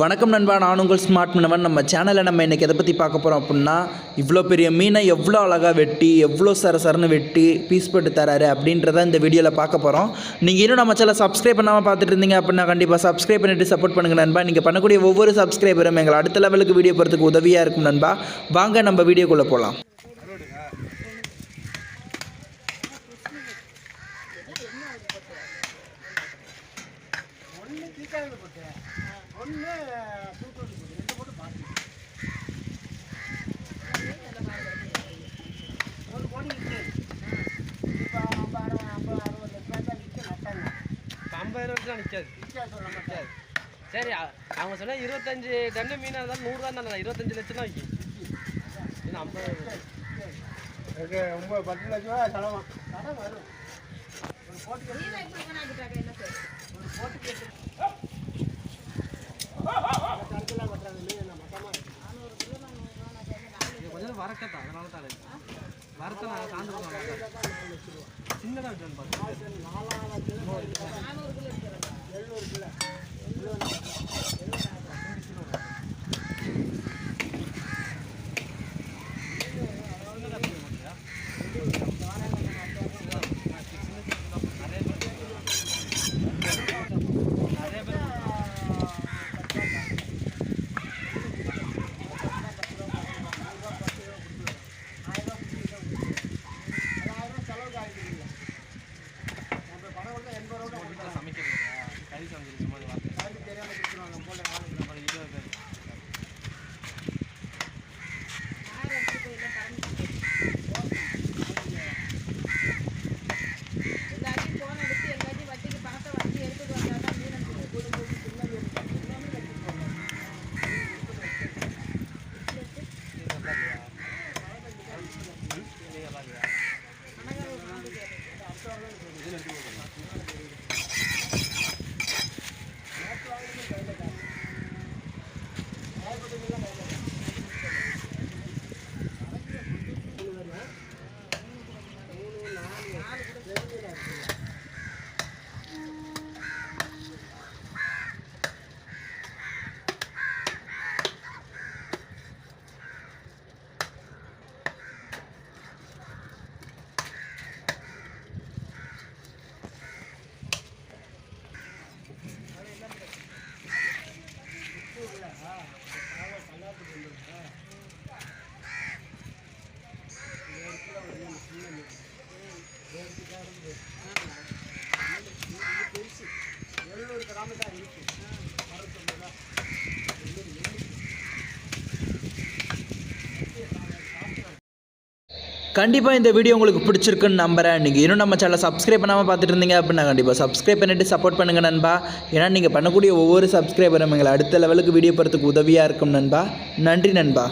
வணக்கம் நண்பா நான் உங்கள் ஸ்மார்ட் மனவன் நம்ம சேனலில் நம்ம இன்றைக்கி எதை பற்றி பார்க்க போகிறோம் அப்படின்னா இவ்வளோ பெரிய மீனை எவ்வளோ அழகாக வெட்டி எவ்வளோ சர சரன்னு வெட்டி பீஸ் போட்டு தராரு அப்படின்றத இந்த வீடியோவில் பார்க்க போகிறோம் நீங்கள் இன்னும் நம்ம சேனல் சப்ஸ்கிரைப் பண்ணாமல் பார்த்துட்டு இருந்தீங்க அப்படின்னா கண்டிப்பாக சப்ஸ்கிரைப் பண்ணிட்டு சப்போர்ட் பண்ணுங்கள் நண்பா. நீங்கள் பண்ணக்கூடிய ஒவ்வொரு சப்ஸ்கிரைபரும் எங்களை அடுத்த லெவலுக்கு வீடியோ போகிறதுக்கு உதவியாக இருக்கும் நண்பா. வாங்க நம்ம வீடியோக்குள்ளே போகலாம் ஒன்று தீக்காவில் போட்டு ஒன்று தூக்கி போட்டு ரெண்டு போட்டு பாத்தி ஒரு கோடி விற்று இப்போ ஐம்பது ஐம்பது அறுபது லட்சம் தான் விற்று நட்டாங்க ஐம்பது ரூபா நிற்காது விற்கா சொல்ல மாட்டேன் சரி அவங்க சொன்னா இருபத்தஞ்சு டன்னு மீனாக இருந்தாலும் நூறு தான் தானே இருபத்தஞ்சு லட்சம் தான் விற்கும் இது ஐம்பது அதுக்கு ஒம்பது பத்து லட்ச ரூபா செலவு கடன் வரும் ஒரு இது வரக்கத்தான் அதனால தான் வரத்தை நான் சார்ந்து போகிறேன் சின்னதாக விட்டுறேன் கிலோ எழுநூறு கிலோ. கண்டிப்பாக இந்த வீடியோ உங்களுக்கு பிடிச்சிருக்குன்னு நம்புறேன். நீங்கள் இன்னும் நம்ம சேனலை சப்ஸ்கிரைப் பண்ணாமல் பார்த்துட்டு இருந்தீங்க அப்படின்னா கண்டிப்பாக சப்ஸ்கிரைப் பண்ணிட்டு சப்போர்ட் பண்ணுங்கள் நண்பா. ஏன்னா நீங்கள் பண்ணக்கூடிய ஒவ்வொரு சப்ஸ்கிரைபரும் எங்களை அடுத்த லெவலுக்கு வீடியோ போகிறதுக்கு உதவியாக இருக்கும் நண்பா. நன்றி நண்பா.